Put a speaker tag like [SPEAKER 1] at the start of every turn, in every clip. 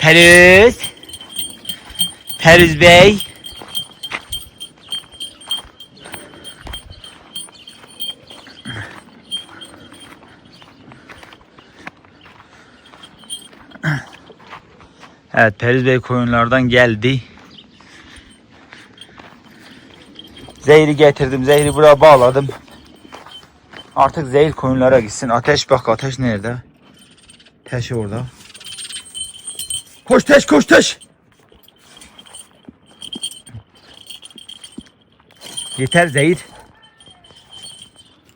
[SPEAKER 1] Perüz. Perüz Bey. Evet Perüz Bey koyunlardan geldi. Zehri getirdim. Zehri buraya bağladım. Artık zehir koyunlara gitsin. Ateş bak ateş nerede? Teş orada. Koş teş koş teş. Yeter zehir.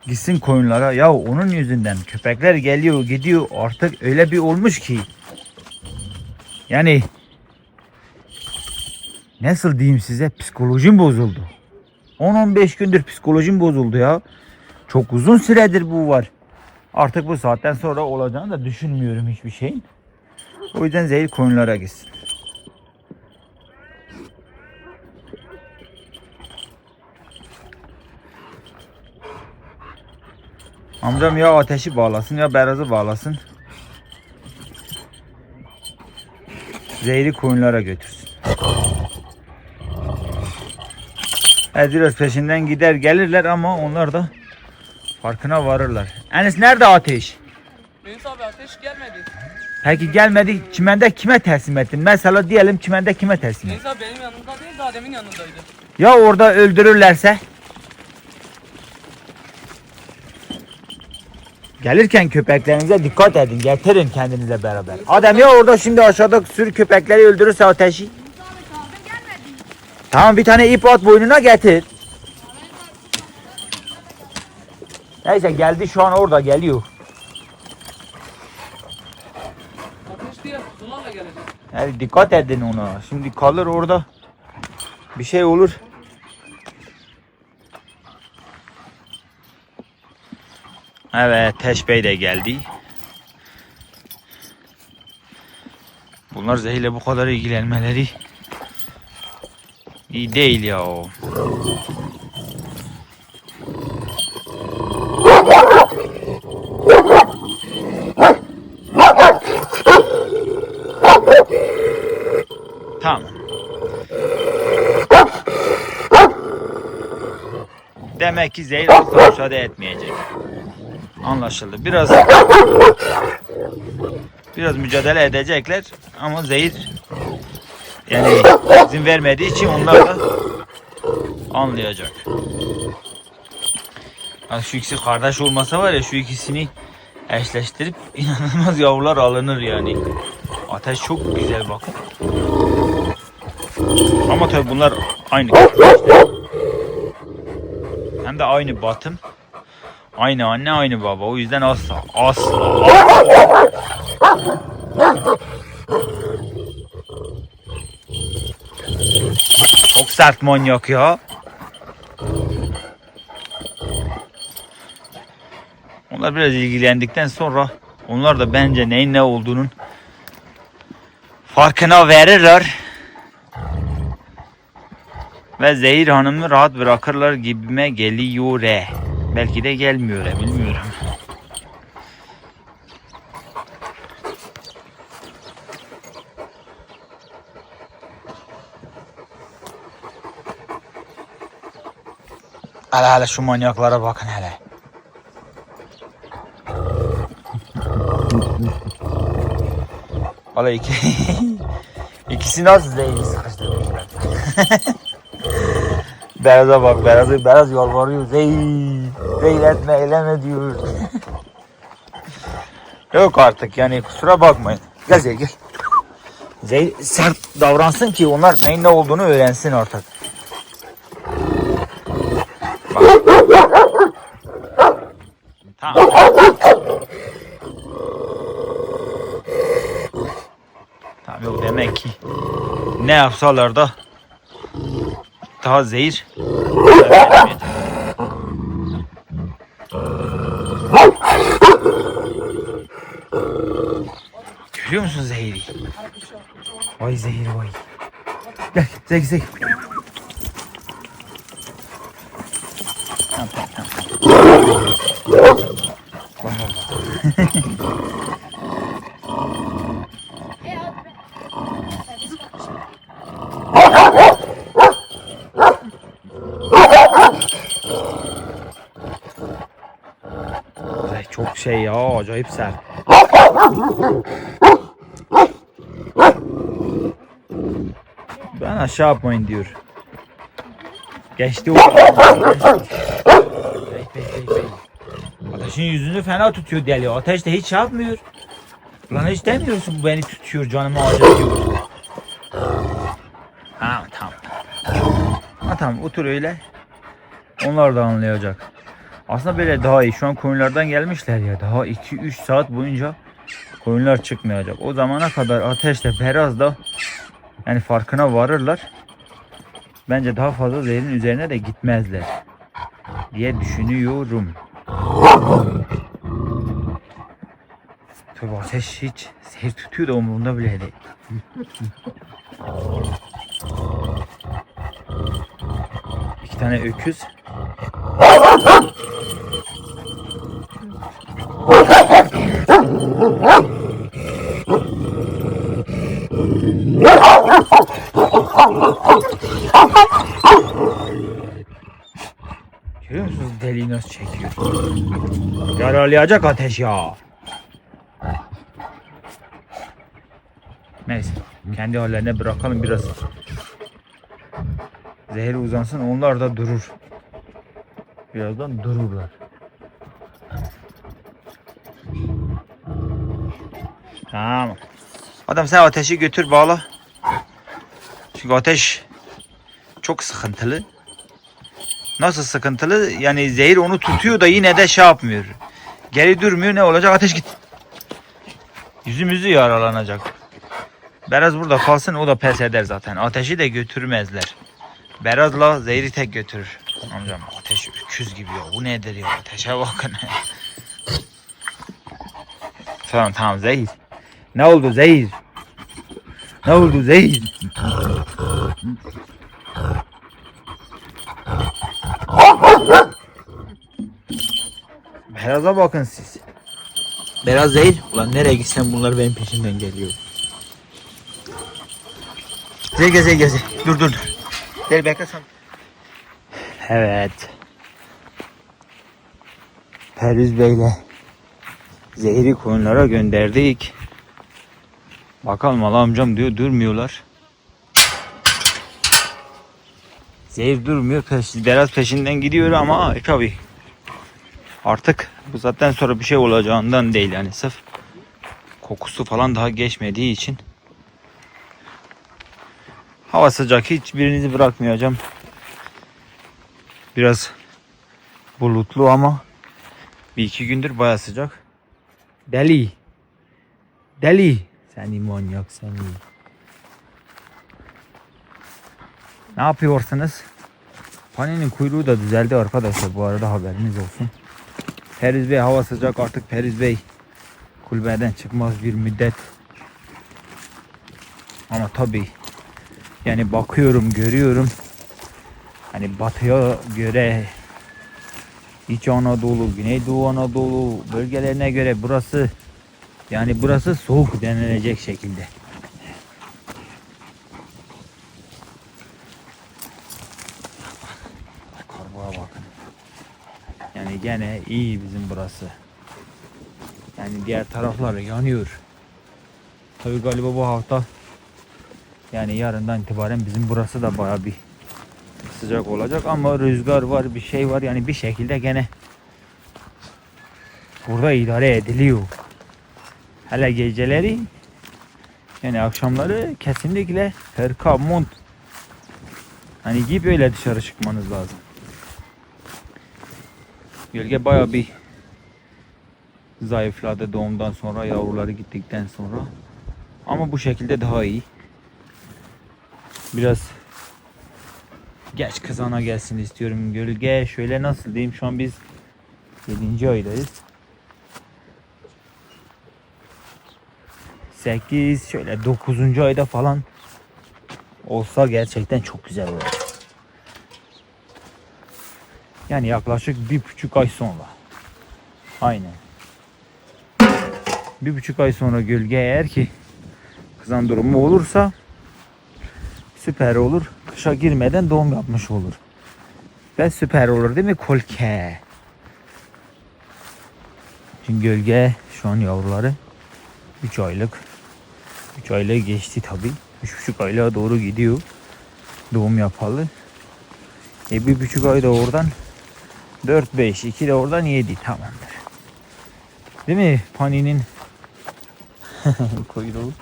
[SPEAKER 1] Gitsin koyunlara. Ya onun yüzünden köpekler geliyor gidiyor artık öyle bir olmuş ki. Yani nasıl diyeyim size psikolojim bozuldu. 10-15 gündür psikolojim bozuldu ya. Çok uzun süredir bu var. Artık bu saatten sonra olacağını da düşünmüyorum hiçbir şeyin. O yüzden zehir koyunlara gitsin. Amcam ya ateşi bağlasın ya berazı bağlasın. Zehri koyunlara götürsün. Biraz peşinden gider gelirler ama onlar da farkına varırlar. Enes nerede ateş? Peki gelmedi çimende kime teslim ettin? Mesela diyelim çimende kime teslim ettin?
[SPEAKER 2] Abi benim yanımda değil daha demin yanındaydı.
[SPEAKER 1] Ya orada öldürürlerse? Gelirken köpeklerinize dikkat edin. Getirin kendinize beraber. Adam ya orada şimdi aşağıda sürü köpekleri öldürürse ateşi. Tamam bir tane ip at boynuna getir. Neyse geldi şu an orada geliyor.
[SPEAKER 2] Ateş diye bunlarla gelecek.
[SPEAKER 1] Yani dikkat edin ona. Şimdi kalır orada. Bir şey olur. Evet, Teş Bey de geldi. Bunlar zehirle bu kadar ilgilenmeleri iyi değil ya. Tamam. Demek ki zehir asla müsaade etmeyecek. Anlaşıldı. Biraz biraz mücadele edecekler ama zehir yani izin vermediği için onlar da anlayacak. Ha, şu ikisi kardeş olmasa var ya şu ikisini eşleştirip inanılmaz yavrular alınır yani. Ateş çok güzel bakın. Ama tabii bunlar aynı. Hem de aynı batım. Aynı anne aynı baba. O yüzden asla asla asla. Çok sert manyak ya. Onlar biraz ilgilendikten sonra onlar da bence neyin ne olduğunun farkına verirler. Ve Zehir Hanım'ı rahat bırakırlar gibime geliyor. e. Belki de gelmiyor e, bilmiyorum. Hele hele şu manyaklara bakın hele. Valla iki... İkisi nasıl zehri sıkıştırmışlar. Beraz'a bak Beraz'ı Beraz yalvarıyor. Zehir, zehir etme eyleme diyor. Yok artık yani kusura bakmayın. Gel Zehir gel. Zehir sert davransın ki onlar neyin ne olduğunu öğrensin artık. Tamam. Tamam yok demek ki ne yapsalar da daha zehir. Görüyor musun zehiri? Vay zehir vay. Gel zehir zehir. Tamam tamam tamam. Vay vay vay. Ay, çok şey ya acayip sert. Ben aşağı yapmayın diyor. Geçti o. Ateşin yüzünü fena tutuyor deli. Ateş de hiç yapmıyor. Lan hiç demiyorsun bu beni tutuyor canımı acıtıyor. Ha tamam. Ha tamam otur öyle. Onlar da anlayacak. Aslında böyle daha iyi. Şu an koyunlardan gelmişler ya. Daha 2-3 saat boyunca koyunlar çıkmayacak. O zamana kadar ateşle biraz da yani farkına varırlar. Bence daha fazla zehrin üzerine de gitmezler diye düşünüyorum. Tabii ateş hiç zehir tutuyor da umurunda bile değil. İki tane öküz. Görüyor musunuz deliği nasıl çekiyor? Yaralayacak ateş ya. Neyse. Kendi hallerine bırakalım biraz. Zehir uzansın onlar da durur. Birazdan dururlar. Tamam. Adam sen ateşi götür bağla. Çünkü ateş çok sıkıntılı. Nasıl sıkıntılı? Yani zehir onu tutuyor da yine de şey yapmıyor. Geri durmuyor ne olacak? Ateş git. Yüzümüzü yaralanacak. Beraz burada kalsın o da pes eder zaten. Ateşi de götürmezler. Beraz'la zehri tek götürür. Amcam ateş öküz gibi ya. Bu nedir ya? Ateşe bakın. tamam tamam zehir. Ne oldu zehir? Ne oldu zehir? Beraz'a bakın siz. Beraz değil. Ulan nereye gitsen bunlar benim peşimden geliyor. Zeyge zeyge zeyge. Dur dur dur. Gel bekle sen. Evet. Periz Bey'le zehri koyunlara gönderdik. Bakalım Allah amcam diyor durmuyorlar. Zehir durmuyor. Peş, biraz peşinden gidiyor ama tabi artık bu zaten sonra bir şey olacağından değil yani sırf kokusu falan daha geçmediği için. Hava sıcak hiçbirinizi bırakmayacağım. Biraz bulutlu ama bir iki gündür baya sıcak. Deli. Deli seni manyak seni ne yapıyorsunuz? Panenin kuyruğu da düzeldi arkadaşlar. Bu arada haberiniz olsun. Periz Bey hava sıcak artık Periz Bey. Kulübeden çıkmaz bir müddet. Ama tabi yani bakıyorum görüyorum. Hani batıya göre İç Anadolu, Güneydoğu Anadolu bölgelerine göre burası yani burası soğuk denilecek şekilde. Karboğa bakın. Yani gene iyi bizim burası. Yani diğer taraflar yanıyor. Tabii galiba bu hafta yani yarından itibaren bizim burası da baya bir sıcak olacak ama rüzgar var bir şey var yani bir şekilde gene burada idare ediliyor. Hele geceleri yani akşamları kesinlikle hırka mont hani giyip öyle dışarı çıkmanız lazım. Gölge baya bir zayıfladı doğumdan sonra yavruları gittikten sonra. Ama bu şekilde daha iyi. Biraz geç kızana gelsin istiyorum. Gölge şöyle nasıl diyeyim şu an biz 7. aydayız. 8 şöyle 9. ayda falan olsa gerçekten çok güzel olur. Yani yaklaşık bir buçuk ay sonra. Aynen. Bir buçuk ay sonra gölge eğer ki kızan durumu olursa süper olur. Kışa girmeden doğum yapmış olur. Ve süper olur değil mi kolke? Şimdi gölge şu an yavruları 3 aylık. 3 aylığı geçti tabi. 3,5 aylığa doğru gidiyor. Doğum yapalı. E bir buçuk ay da oradan 4 5 2 de oradan 7 tamamdır. Değil mi Pani'nin kuyruğu?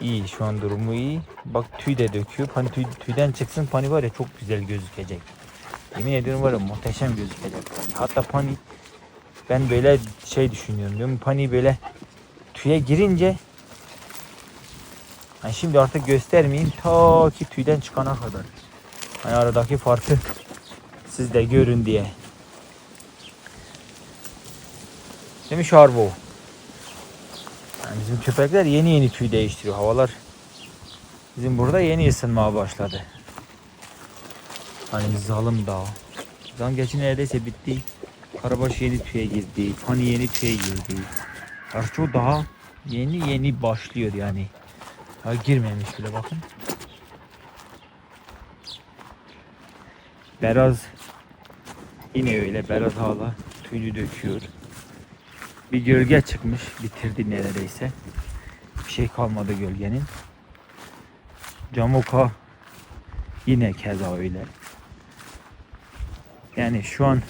[SPEAKER 1] İyi şu an durumu iyi. Bak tüy de döküyor. Pani tüy, tüyden çıksın pani var ya çok güzel gözükecek. Yemin ediyorum var ya muhteşem gözükecek. Hatta pani ben böyle şey düşünüyorum diyorum. Pani böyle tüye girince hani şimdi artık göstermeyeyim ta ki tüyden çıkana kadar. Hani aradaki farkı siz de görün diye. Değil mi Şarbo? Yani bizim köpekler yeni yeni tüy değiştiriyor. Havalar bizim burada yeni ısınmaya başladı. Hani zalim dağ. Zam geçin neredeyse bitti. Karabaş yeni tüye girdi. Pani yeni tüye girdi. Arço daha yeni yeni başlıyor yani. Daha girmemiş bile bakın. Beraz yine öyle Beraz hala tüyünü döküyor. Bir gölge çıkmış bitirdi neredeyse. Bir şey kalmadı gölgenin. Camoka yine keza öyle. Yani şu an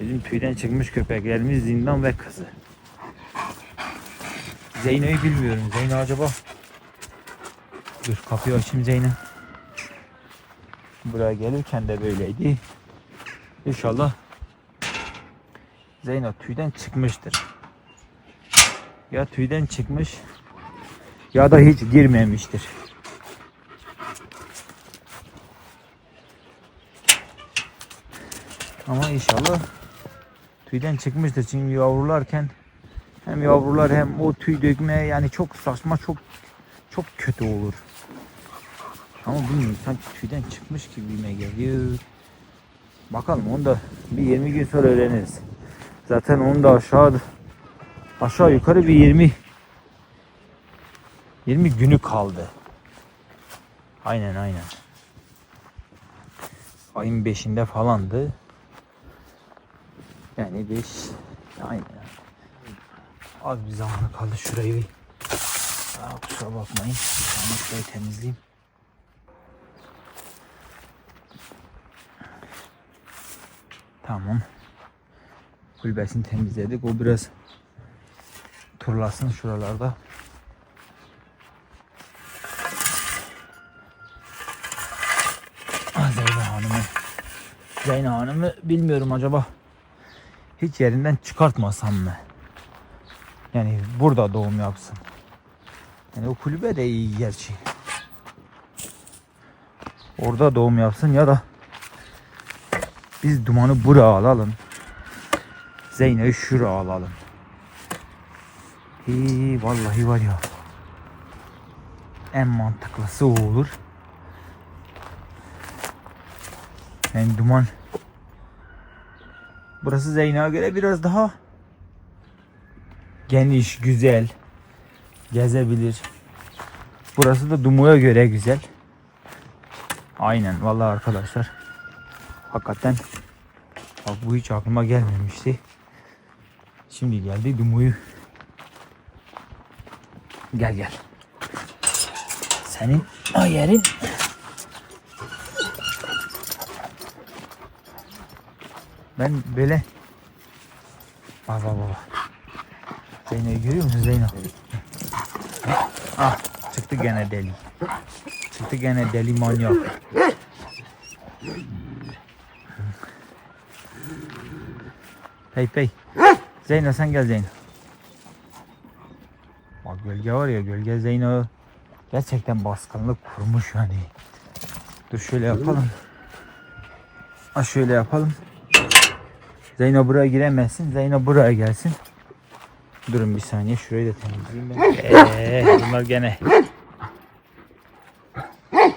[SPEAKER 1] bizim tüyden çıkmış köpeklerimiz zindan ve kızı. Zeyno'yu bilmiyorum. Zeyno acaba Dur kapıyı açayım Zeyno. Buraya gelirken de böyleydi. İnşallah Zeyno tüyden çıkmıştır. Ya tüyden çıkmış ya da hiç girmemiştir. Ama inşallah tüyden çıkmıştır. Çünkü yavrularken hem yavrular hem o tüy dökme yani çok saçma çok çok kötü olur. Ama bilmiyorum sanki tüyden çıkmış gibime geliyor. Bakalım onu da bir 20 gün sonra öğreniriz. Zaten onu da aşağı aşağı yukarı bir 20 20 günü kaldı. Aynen aynen. Ayın 5'inde falandı. Yani 5 aynen. Az bir zamanı kaldı şurayı bir. Aa, kusura bakmayın. Şurayı temizleyeyim. Tamam. Kulübesini temizledik. O biraz turlasın şuralarda. Ah, Zeyno Hanım'ı Zeyno Hanım'ı bilmiyorum acaba hiç yerinden çıkartmasam mı? Yani burada doğum yapsın. Yani o kulübe de iyi gerçi. Orada doğum yapsın ya da biz dumanı buraya alalım. Zeyno'yu şuraya alalım. Hii, vallahi var ya. En mantıklısı o olur. Yani duman Burası Zeyno'ya göre biraz daha geniş, güzel. Gezebilir. Burası da Dumu'ya göre güzel. Aynen vallahi arkadaşlar. Hakikaten bak bu hiç aklıma gelmemişti. Şimdi geldi Dumu'yu. Gel gel. Senin yerin Ben böyle Bak bak bak. Zeyno'yu görüyor musun Zeyno? Ah çıktı gene deli. Çıktı gene deli manyak. Pey pey. Zeyno sen gel Zeyno. Bak gölge var ya gölge Zeyno gerçekten baskınlık kurmuş yani. Dur şöyle yapalım. Ha şöyle yapalım. Zeyno buraya giremezsin. Zeyno buraya gelsin. Durun bir saniye şurayı da temizleyeyim ben. Eee bunlar gene.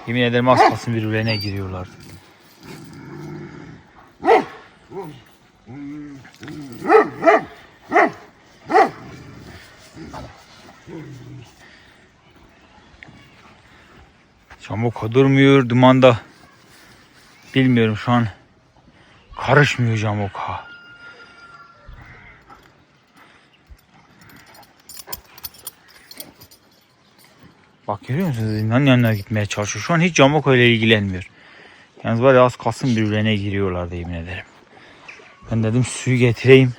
[SPEAKER 1] Yemin ederim az kalsın birbirlerine giriyorlar. Camoka durmuyor dumanda. Bilmiyorum şu an karışmıyor Camoka. Bak görüyor musunuz? Zindanın yanına gitmeye çalışıyor. Şu an hiç Camoka ile ilgilenmiyor. Yalnız var ya az kalsın birbirlerine giriyorlardı yemin ederim. Ben dedim suyu getireyim.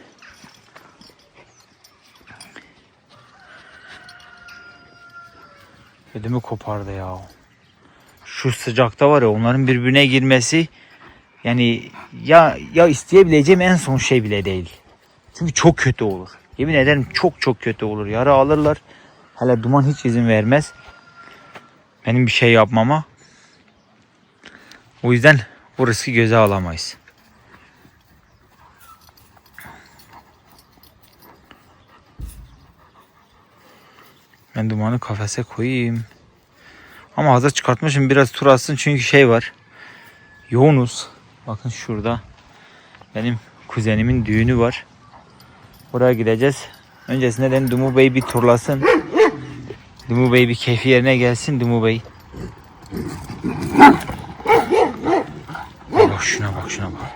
[SPEAKER 1] Ödümü kopardı ya. Şu sıcakta var ya onların birbirine girmesi yani ya ya isteyebileceğim en son şey bile değil. Çünkü çok kötü olur. Yemin ederim çok çok kötü olur. Yara alırlar. Hele duman hiç izin vermez. Benim bir şey yapmama. O yüzden bu riski göze alamayız. Ben dumanı kafese koyayım. Ama hazır çıkartmışım biraz tur atsın çünkü şey var. Yoğunuz. Bakın şurada. Benim kuzenimin düğünü var. Oraya gideceğiz. Öncesinde dedim Dumu Bey bir turlasın. Dumu Bey bir keyfi yerine gelsin Dumu Bey. Bak şuna bak şuna bak.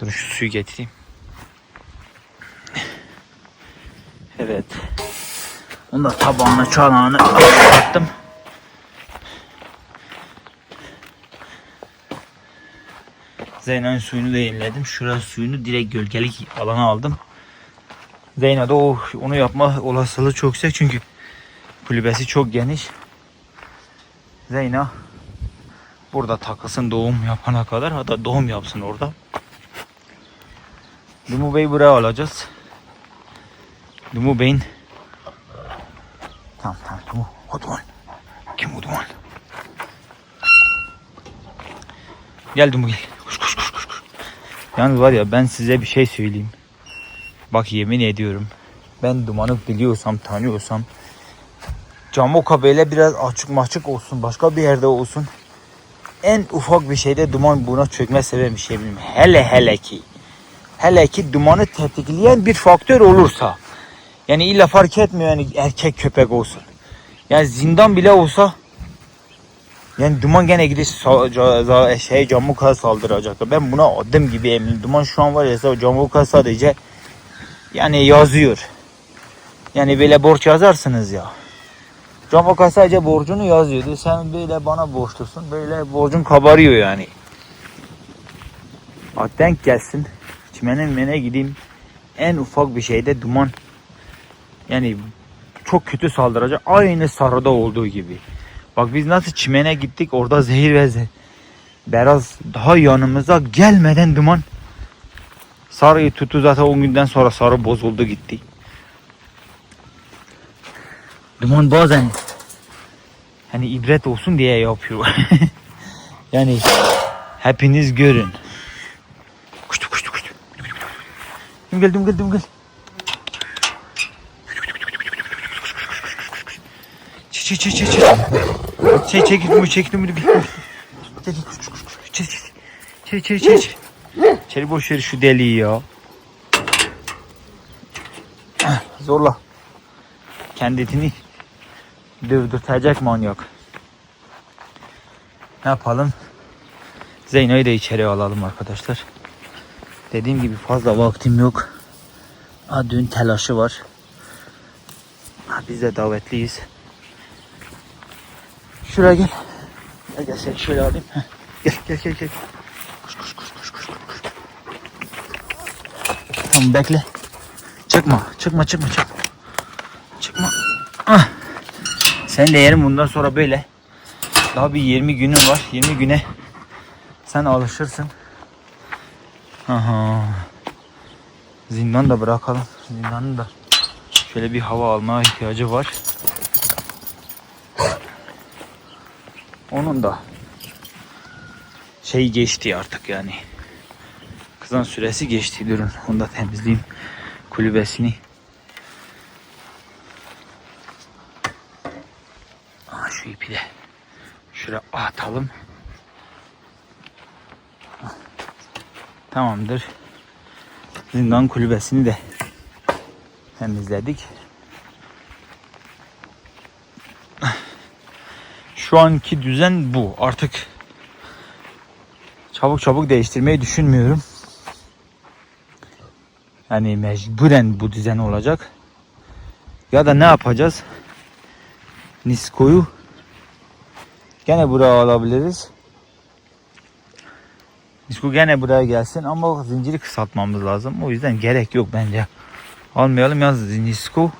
[SPEAKER 1] Dur şu suyu getireyim. Evet. Onu da tabağına çanağını attım. Zeyna'nın suyunu da yeniledim. Şurası suyunu direkt gölgelik alana aldım. Zeyna'da o onu yapma olasılığı çok yüksek çünkü kulübesi çok geniş. Zeyna burada takılsın doğum yapana kadar hatta doğum yapsın orada. Dumu Bey buraya alacağız. Dumu Bey'in Tamam tamam Dumu. O Duman. Kim o Duman? Gel Dumu gel. Koş koş koş. koş. Yalnız var ya ben size bir şey söyleyeyim. Bak yemin ediyorum. Ben Duman'ı biliyorsam, tanıyorsam Camoka böyle biraz açık maçık olsun, başka bir yerde olsun. En ufak bir şeyde duman buna çökme sebebi bir şey bilmiyorum. Hele hele ki hele ki dumanı tetikleyen bir faktör olursa yani illa fark etmiyor yani erkek köpek olsun. Yani zindan bile olsa yani duman gene gidip şey Camuka saldıracak. Ben buna adım gibi eminim. Duman şu an var ya Camuka sadece yani yazıyor. Yani böyle borç yazarsınız ya. Camuka sadece borcunu yazıyordu. Sen böyle bana borçlusun. Böyle borcun kabarıyor yani. Bak denk gelsin. Çimene mene gideyim. En ufak bir şeyde duman. Yani çok kötü saldıracak. Aynı sarıda olduğu gibi. Bak biz nasıl çimene gittik orada zehir ve ze- biraz daha yanımıza gelmeden duman sarıyı tuttu zaten 10 günden sonra sarı bozuldu gitti. Duman bazen hani ibret olsun diye yapıyor. yani hepiniz görün. Kuştu kuştu kuştu. Düm gel düm gel düm gel. Çek çek çek çek. Çek çek çek gitme gitme. Çek çek çek çek çek çek. Çek boş ver şu deliği ya. Zorla. Kendini dövdürtecek manyak. Ne yapalım? Zeyno'yu da içeri alalım arkadaşlar. Dediğim gibi fazla vaktim yok. Ha, dün telaşı var. Ha, biz de davetliyiz. Şuraya gel. Gel gel seni şöyle alayım. Gel gel gel gel. Koş koş koş koş koş koş. Tamam bekle. Çıkma çıkma çıkma. Çıkma. Sen de yerim bundan sonra böyle. Daha bir 20 günün var. 20 güne sen alışırsın. Aha. Zindan da bırakalım. Zindanın da şöyle bir hava almaya ihtiyacı var. Onun da şey geçti artık yani. Kızan süresi geçti. Durun onu da temizleyeyim. Kulübesini. Aa, şu ipi de şuraya atalım. Tamamdır. Zindan kulübesini de temizledik. Şu anki düzen bu. Artık çabuk çabuk değiştirmeyi düşünmüyorum. Yani mecburen bu düzen olacak. Ya da ne yapacağız? Nisko'yu gene buraya alabiliriz. Nisko gene buraya gelsin ama zinciri kısaltmamız lazım. O yüzden gerek yok bence. Almayalım yalnız Nisko.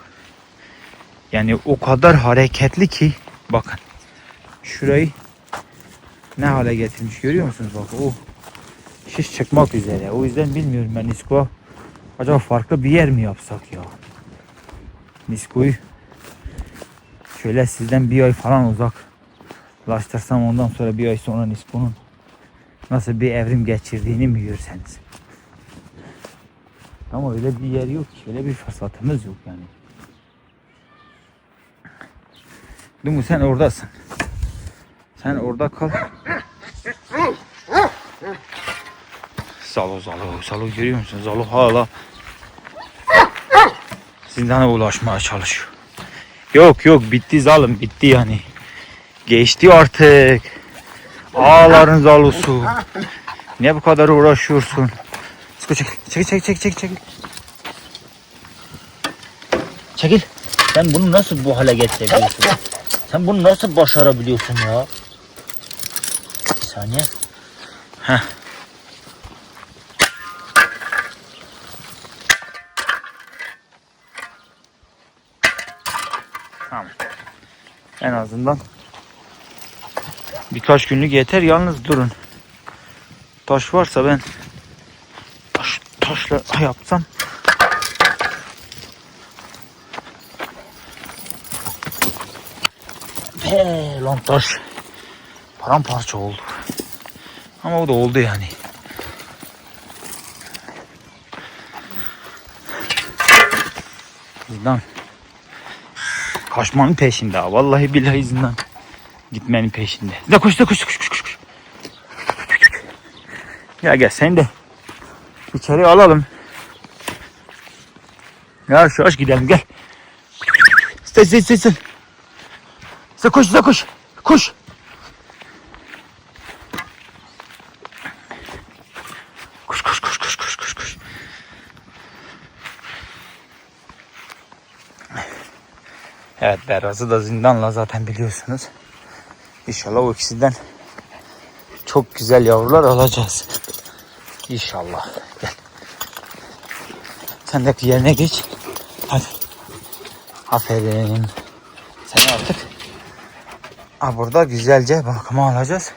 [SPEAKER 1] Yani o kadar hareketli ki bakın. Şurayı ne hale getirmiş görüyor musunuz? Bak o şiş çıkmak üzere. O yüzden bilmiyorum ben Nisko acaba farklı bir yer mi yapsak ya? Nisko'yu şöyle sizden bir ay falan uzaklaştırsam ondan sonra bir ay sonra Nisko'nun nasıl bir evrim geçirdiğini mi görseniz. Ama öyle bir yer yok ki. Öyle bir fırsatımız yok yani. Dumu sen oradasın. Sen orada kal. Zalo Zalo Zalo görüyor musun? Zalo hala zindana ulaşmaya çalışıyor. Yok yok bitti zalim bitti yani. Geçti artık. Ağların zalosu. Niye bu kadar uğraşıyorsun? Sıkı çekil. Çekil çekil çekil çekil. Çekil. Çekil. Sen bunu nasıl bu hale getirebiliyorsun? Sen bunu nasıl başarabiliyorsun ya? Bir saniye. Heh. Tamam. En azından birkaç günlük yeter. Yalnız durun. Taş varsa ben taş, taşla yapsam He lan taş paramparça oldu. Ama o da oldu yani. Zindan. Kaçmanın peşinde. Vallahi billahi zindan. Gitmenin peşinde. Zindan koş zindan koş koş koş koş. Ya gel sen de içeri alalım. Ya şu aç gidelim gel. Sen sen sen sen. Sen koş sen koş. Koş. Koş koş koş koş koş koş koş. Evet Beraz'ı da zindanla zaten biliyorsunuz. İnşallah o ikisinden çok güzel yavrular alacağız. İnşallah. Gel. Sen de yerine geç. Hadi. Aferin. Sen artık Ha burada güzelce bakıma alacağız.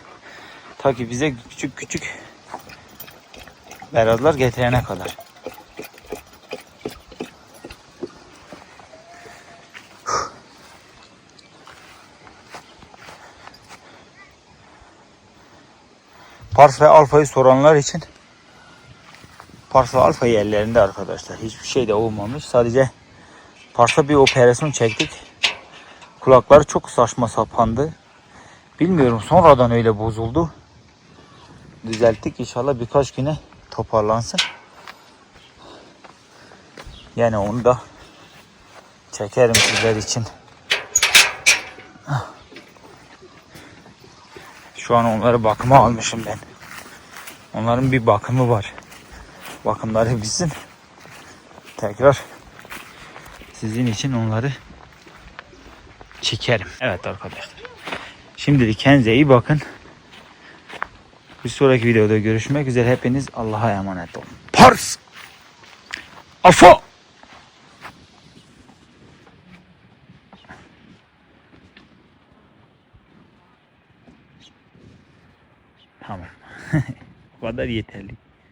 [SPEAKER 1] Ta ki bize küçük küçük berazlar getirene kadar. Pars ve alfayı soranlar için Pars ve alfa yerlerinde arkadaşlar. Hiçbir şey de olmamış. Sadece Pars'a bir operasyon çektik. Kulakları çok saçma sapandı. Bilmiyorum sonradan öyle bozuldu. Düzelttik inşallah birkaç güne toparlansın. Yani onu da çekerim sizler için. Şu an onları bakıma almışım ben. Onların bir bakımı var. Bakımları bitsin. Tekrar sizin için onları çekerim. Evet arkadaşlar. Şimdilik kendinize iyi bakın. Bir sonraki videoda görüşmek üzere. Hepiniz Allah'a emanet olun. Pars! Alfa! Kadar yeterli.